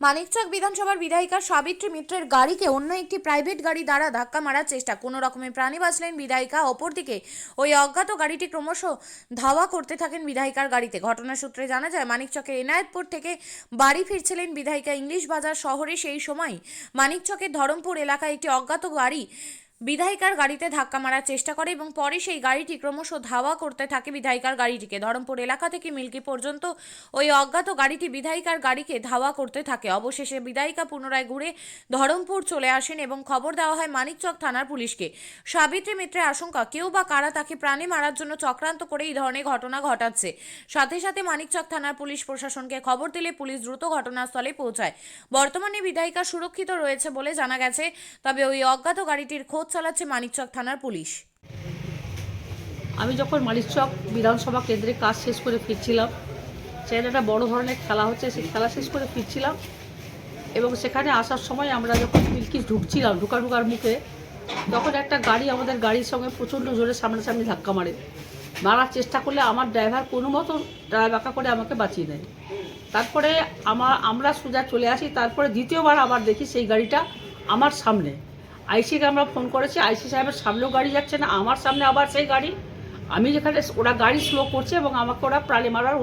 মানিকচক বিধানসভার বিধায়িকা সাবিত্রী মিত্রের গাড়িকে অন্য একটি প্রাইভেট গাড়ি দ্বারা ধাক্কা মারার চেষ্টা। কোনো রকমের প্রাণী বাঁচলেন বিধায়িকা, অপরদিকে ওই অজ্ঞাত গাড়িটি ক্রমশ ধাওয়া করতে থাকেন বিধায়িকার গাড়িতে। ঘটনা সূত্রে জানা যায় মানিকচকের এনায়তপুর থেকে বাড়ি ফিরছিলেন বিধায়িকা ইংলিশ বাজার শহরে সেই সময় মানিকচকের ধরমপুর এলাকায় একটি অজ্ঞাত গাড়ি বিধায়িকার গাড়িতে ধাক্কা মারার চেষ্টা করে এবং পরে সেই গাড়িটি ক্রমশ ধাওয়া করতে থাকে বিধায়িকার গাড়িটিকে। ধরমপুর এলাকা থেকে মিল্কি পর্যন্ত ওই অজ্ঞাত গাড়িটি বিধায়িকার গাড়িকে ধাওয়া করতে থাকে। অবশেষে বিধায়িকা পুনরায় ঘুরে ধরমপুর চলে আসেন এবং খবর দেওয়া হয় মানিকচক থানার পুলিশকে। সাবিত্রী মিত্রের আশঙ্কা, কেউ বা কারা তাকে প্রাণে মারার জন্য চক্রান্ত করে এই ধরনের ঘটনা ঘটাচ্ছে? সাথে সাথে মানিকচক থানার পুলিশ প্রশাসনকে খবর দিলে পুলিশ দ্রুত ঘটনাস্থলে পৌঁছায়। বর্তমানে বিধায়িকা সুরক্ষিত রয়েছে বলে জানা গেছে, তবে ওই অজ্ঞাত গাড়িটির খোঁজ চালাচ্ছে মানিকচক থানার পুলিশ। আমি যখন মালিকচক বিধানসভা কেন্দ্রে কাজ শেষ করে ফিরছিলাম, সেখানে একটা বড় ধরনের খেলা হচ্ছে, সেই খেলা শেষ করে ফিরছিলাম এবং সেখানে আসার সময় আমরা যখন মিল্কি ঢুকছিলাম ঢুকা ঢুকার মুখে, তখন একটা গাড়ি আমাদের গাড়ির সঙ্গে প্রচণ্ড জোরে সামনাসামনি ধাক্কা মারে। মারার চেষ্টা করলে আমার ড্রাইভার কোনো মতো ড্রাইভ বাঁকা করে আমাকে বাঁচিয়ে নেয়। তারপরে আমার আমরা সোজা চলে আসি, তারপরে দ্বিতীয়বার আবার দেখি সেই গাড়িটা আমার সামনে। আইসিকে আমরা ফোন করেছি, আইসি সাহেবের সামনেও গাড়ি যাচ্ছে না, আমার সামনে আবার সেই গাড়ি। আমি যেখানে ওরা গাড়ি স্লো করছে এবং আমাকে ওরা প্রাণে মারার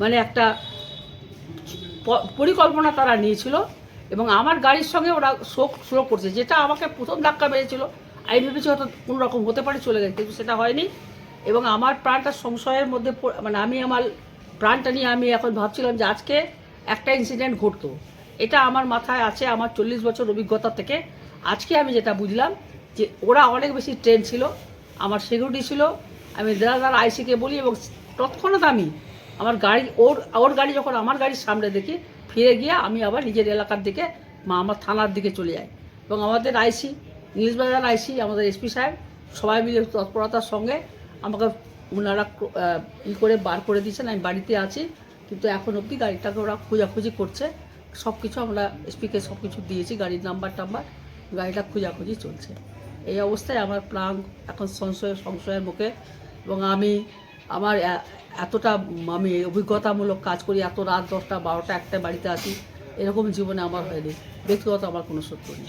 মানে একটা পরিকল্পনা তারা নিয়েছিল এবং আমার গাড়ির সঙ্গে ওরা শোক স্লো করছে, যেটা আমাকে প্রথম ধাক্কা মেরেছিল। আমি ভেবেছি হয়তো কোনো রকম হতে পারে, চলে গেছে, কিন্তু সেটা হয়নি। এবং আমার প্রাণটা সংশয়ের মধ্যে মানে আমি আমার প্রাণটা নিয়ে আমি এখন ভাবছিলাম যে আজকে একটা ইনসিডেন্ট ঘটতো। এটা আমার মাথায় আছে, আমার চল্লিশ বছর অভিজ্ঞতা থেকে। আজকে আমি যেটা বুঝলাম যে ওরা অনেক বেশি ট্রেন ছিল, আমার সিকিউরিটি ছিল, আমি দাদা আইসিকে বলি এবং তৎক্ষণাৎ আমি আমার গাড়ি, ওর ওর গাড়ি যখন আমার গাড়ির সামনে দেখি, ফিরে গিয়ে আমি আবার নিজের এলাকার দিকে মা আমার থানার দিকে চলে যাই। এবং আমাদের আইসি ইংলিশ বাজার আইসি আমাদের এসপি সাহেব, সবাই মিলে তৎপরতার সঙ্গে আমাকে ওনারা ই করে বার করে দিয়েছেন, আমি বাড়িতে আছি, কিন্তু এখন অবধি গাড়িটাকে ওরা খোঁজাখুঁজি করছে। সব কিছু আমরা এসপিকে সব কিছু দিয়েছি, গাড়ির নাম্বার টাম্বার। গাড়িটা খোঁজাখুঁজি চলছে। এই অবস্থায় আমার প্রাণ এখন সংশয়, সংশয়ের মুখে এবং আমি আমার এতটা আমি অভিজ্ঞতামূলক কাজ করি, এত রাত দশটা, বারোটা একটা বাড়িতে আসি এরকম জীবনে আমার হয়নি। ব্যক্তিগত আমার কোনো সত্য নেই।